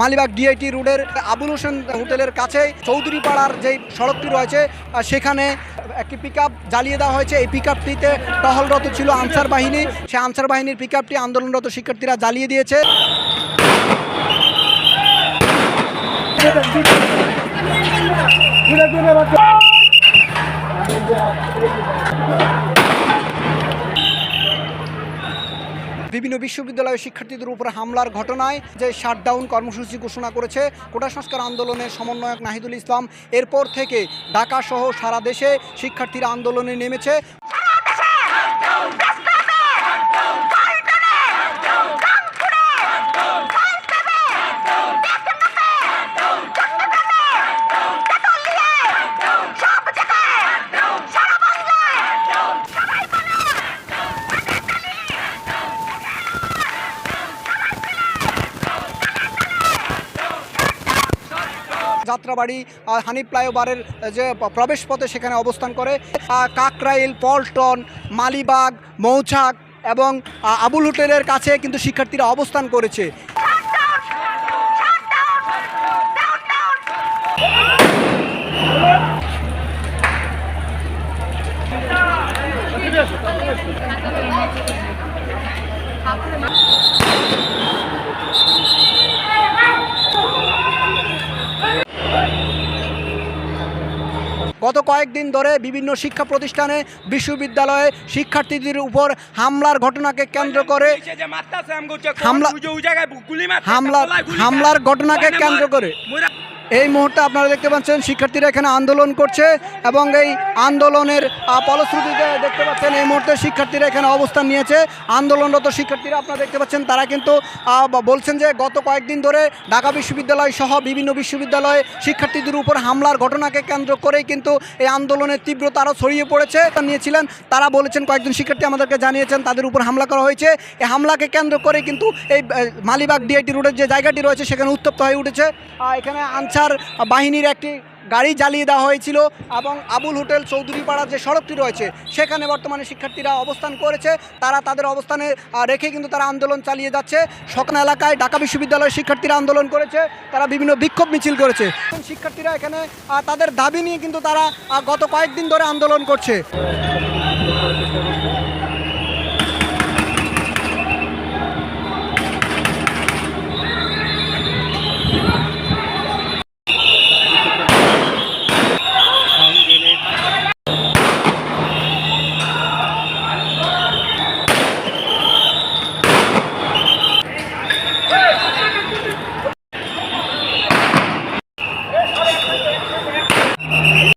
Malibagh DIT রোডের আবুল হোসেন হোটেলের কাছে চৌধুরী পাড়ার যেই সড়কটি রয়েছে সেখানে একটি পিক জ্বালিয়ে দেওয়া হয়েছে। এই পিক আপটিতে টহলরত ছিল আনসার বাহিনী। সেই আনসার বাহিনীর পিক আপটি আন্দোলনরত শিক্ষার্থীরা জ্বালিয়ে দিয়েছে। বিভিন্ন বিশ্ববিদ্যালয়ের শিক্ষার্থীদের উপর হামলার ঘটনায় যে শাটডাউন কর্মসূচি ঘোষণা করেছে, কোটা সংস্কার আন্দোলনের সমন্বয়ক নাহিদুল ইসলাম, এরপর থেকে ঢাকা সহ সারা দেশে শিক্ষার্থীরা আন্দোলনে নেমেছে। যাত্রাবাড়ি হানিফ ফ্লাইওভারের যে প- প্রবেশ পথে সেখানে অবস্থান করে কাকরাইল, পল্টন, মালিবাগ মৌচাক এবং আবুল হোটেলের কাছে কিন্তু শিক্ষার্থীরা অবস্থান করেছে। গত কয়েকদিন ধরে বিভিন্ন শিক্ষা প্রতিষ্ঠানে বিশ্ববিদ্যালয়ে শিক্ষার্থীদের উপর হামলার ঘটনাকে কেন্দ্র করে হামলা- হামলার হামলার ঘটনাকে কেন্দ্র করে। এই মুহূর্তে আপনারা দেখতে পাচ্ছেন, শিক্ষার্থীরা এখানে আন্দোলন করছে এবং এই আন্দোলনের ফলশ্রুতিতে দেখতে পাচ্ছেন এই মুহূর্তে শিক্ষার্থীরা এখানে অবস্থান নিয়েছে। আন্দোলনরত শিক্ষার্থীরা আপনারা দেখতে পাচ্ছেন, তারা কিন্তু বলছেন যে গত কয়েকদিন ধরে ঢাকা বিশ্ববিদ্যালয় সহ বিভিন্ন বিশ্ববিদ্যালয়ে শিক্ষার্থীদের উপর হামলার ঘটনাকে কেন্দ্র করেই কিন্তু এই আন্দোলনের তীব্রতা আরও ছড়িয়ে পড়েছে। নিয়েছিলেন, তারা বলেছেন, কয়েকজন শিক্ষার্থী আমাদেরকে জানিয়েছেন, তাদের উপর হামলা করা হয়েছে। এই হামলাকে কেন্দ্র করে কিন্তু এই মালিবাগ ডিআইটি রোডের যে জায়গাটি রয়েছে, সেখানে উত্তপ্ত হয়ে উঠেছে। এখানে আনসার বাহিনীর একটি গাড়ি জ্বালিয়ে দেওয়া হয়েছিল এবং আবুল হোটেল চৌধুরীপাড়া যে সড়কটি রয়েছে, সেখানে বর্তমানে শিক্ষার্থীরা অবস্থান করেছে। তারা তাদের অবস্থানে রেখে কিন্তু তারা আন্দোলন চালিয়ে যাচ্ছে। সকন এলাকায় ঢাকা বিশ্ববিদ্যালয়ের শিক্ষার্থীরা আন্দোলন করেছে, তারা বিভিন্ন বিক্ষোভ মিছিল করেছে। শিক্ষার্থীরা এখানে তাদের দাবি নিয়ে কিন্তু তারা গত কয়েকদিন ধরে আন্দোলন করছে।